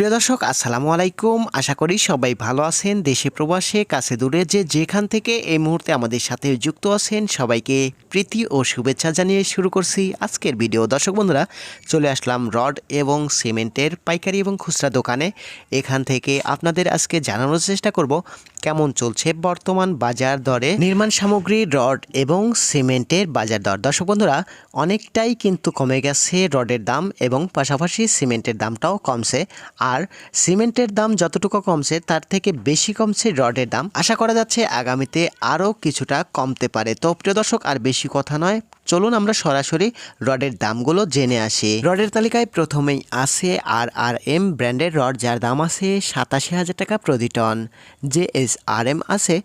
প্রিয় দর্শক, আসসালামু আলাইকুম। আশা করি সবাই ভালো আছেন, দেশে প্রবাসে, কাছে দূরে, যে যেখান থেকে এই মুহূর্তে আমাদের সাথে যুক্ত আছেন, সবাইকে প্রীতি ও শুভেচ্ছা জানিয়ে শুরু করছি আজকের ভিডিও। দর্শক বন্ধুরা, চলে আসলাম রড এবং সিমেন্টের পাইকারি এবং খুচরা দোকানে। এখান থেকে আপনাদের আজকে জানানোর চেষ্টা করব কেমন চলছে বর্তমান বাজার দরে? নির্মাণ সামগ্রী, রড এবং সিমেন্টের বাজার দর। দর্শক বন্ধুরা, অনেকটাই কিন্তু কমে গেছে রডের দাম এবং পাশাপাশি সিমেন্টের দামটাও কমছে। আর সিমেন্টের দাম যতটুকু কমছে, তার থেকে বেশি কমছে রডের দাম। আশা করা যাচ্ছে আগামীতে আরও কিছুটা কমতে পারে। তো প্রিয় দর্শক, আর বেশি কথা নয়। চলুন আমরা সরাসরি রডের দামগুলো জেনে আসি। রডের তালিকায় প্রথমেই আছে আর আর এম ব্র্যান্ডের রড, যার দাম আছে সাতাশি হাজার টাকা প্রতি ton. J S R M আছে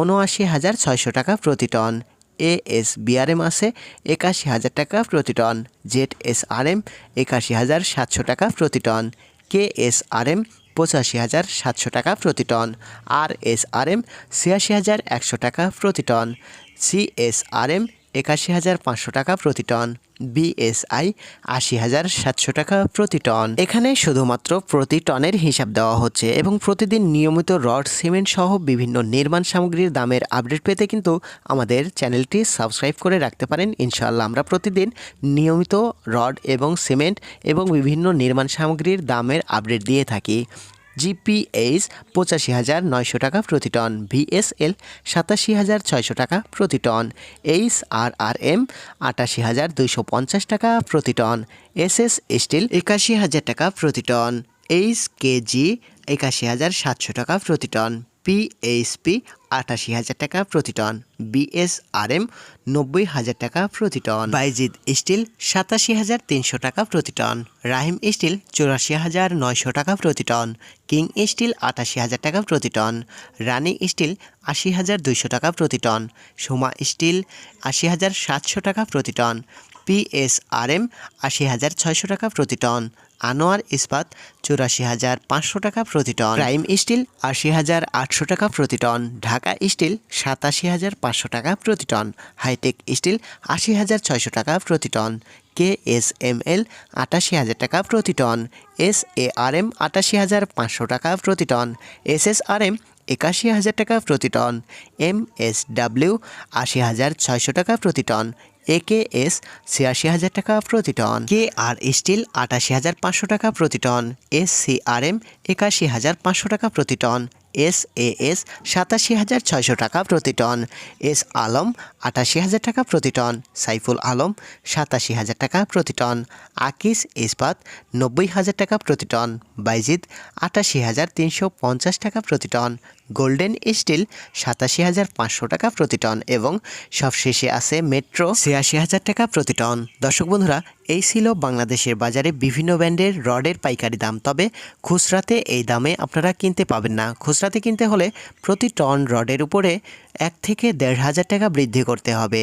উনআশি হাজার ছয়শো টাকা প্রতি টন। এ এস বিআরএম আছে একাশি হাজার টাকা প্রতি ton. Z S R M একাশি হাজার সাতশো টাকা প্রতি ton. K S R M পঁচাশি হাজার সাতশো টাকা প্রতি ton. R S R M ছিয়াশি হাজার একশো টাকা প্রতি ton. C S R M একাশি হাজার পাঁচশো টাকা প্রতি টন বিএসআই আশি হাজার সাতশো টাকা প্রতি টন এখানে শুধুমাত্র প্রতি টনের হিসাব দেওয়া হচ্ছে এবং প্রতিদিন নিয়মিত রড, সিমেন্ট সহ বিভিন্ন নির্মাণ সামগ্রীর দামের আপডেট পেতে কিন্তু আমাদের চ্যানেলটি সাবস্ক্রাইব করে রাখতে পারেন। ইনশাআল্লাহ আমরা প্রতিদিন নিয়মিত রড এবং সিমেন্ট এবং বিভিন্ন নির্মাণ সামগ্রীর দামের আপডেট দিয়ে থাকি। জিপিএইচ পঁচাশি হাজার নয়শো টাকা প্রতি টন, ভিএসএল সাতাশি হাজার ছয়শো টাকা প্রতি ton H R R M আটাশি হাজার দুইশো পঞ্চাশ টাকা প্রতি টন এস এস স্টিল একাশি হাজার টাকা প্রতি টন এইচ কেজি একাশি হাজার সাতশো টাকা প্রতি টন। পিএইচপি আটাশি হাজার টাকা প্রতি টন বিএসআরএম নব্বই হাজার টাকা প্রতি টন বাইজিদ স্টিল সাতাশি হাজার তিনশো টাকা প্রতি টন, রাহিম স্টিল চুরাশি হাজার নয়শো টাকা প্রতি টন, কিং স্টিল আটাশি হাজার টাকা প্রতি টন, রানি স্টিল আশি হাজার দুইশো টাকা প্রতি টন, সোমা স্টিল আশি হাজার সাতশো টাকা প্রতি টন পিএসআরএম আশি হাজার ছয়শো টাকা প্রতি টন। আনোয়ার ইস্পাত চুরাশি হাজার পাঁচশো টাকা প্রতি টন। প্রাইম স্টিল আশি হাজার আটশো টাকা প্রতি টন। ঢাকা স্টিল সাতাশি হাজার পাঁচশো টাকা প্রতি টন। হাইটেক স্টিল আশি হাজার ছয়শো টাকা প্রতি ton. K S M L আটাশি হাজার টাকা প্রতি ton. S A R M আটাশি হাজার পাঁচশো টাকা প্রতি ton. S S R M একাশি হাজার টাকা প্রতি টন। এম এস ডাব্লিউ আশি হাজার ছয়শো টাকা প্রতি টন। একে এস ছিয়াশি হাজার টাকা প্রতি টন। কে আর স্টিল আটাশি হাজার পাঁচশো টাকা প্রতি ton. S C R M একাশি হাজার পাঁচশো টাকা প্রতি টন। এস এ এস সাতাশি হাজার ছয়শো টাকা প্রতি টন। এস আলম আটাশি হাজার টাকা প্রতি টন। সাইফুল আলম সাতাশি হাজার টাকা প্রতি টন। আকিস ইস্পাত নব্বই হাজার টাকা প্রতি টন। বাইজিদ আটাশি হাজার তিনশো পঞ্চাশ টাকা প্রতি টন। গোল্ডেন স্টিল সাতাশি হাজার পাঁচশো টাকা প্রতি টন এবং সবশেষে আছে মেট্রো ছিয়াশি হাজার টাকা প্রতি টন। দর্শক বন্ধুরা, এই ছিল বাংলাদেশের বাজারে বিভিন্ন ব্র্যান্ডের রডের পাইকারি দাম। তবে খুচরাতে এই দামে আপনারা কিনতে পাবেন না। খুচরাতে কিনতে হলে প্রতি টন রডের উপরে এক থেকে দেড় হাজার টাকা বৃদ্ধি করতে হবে।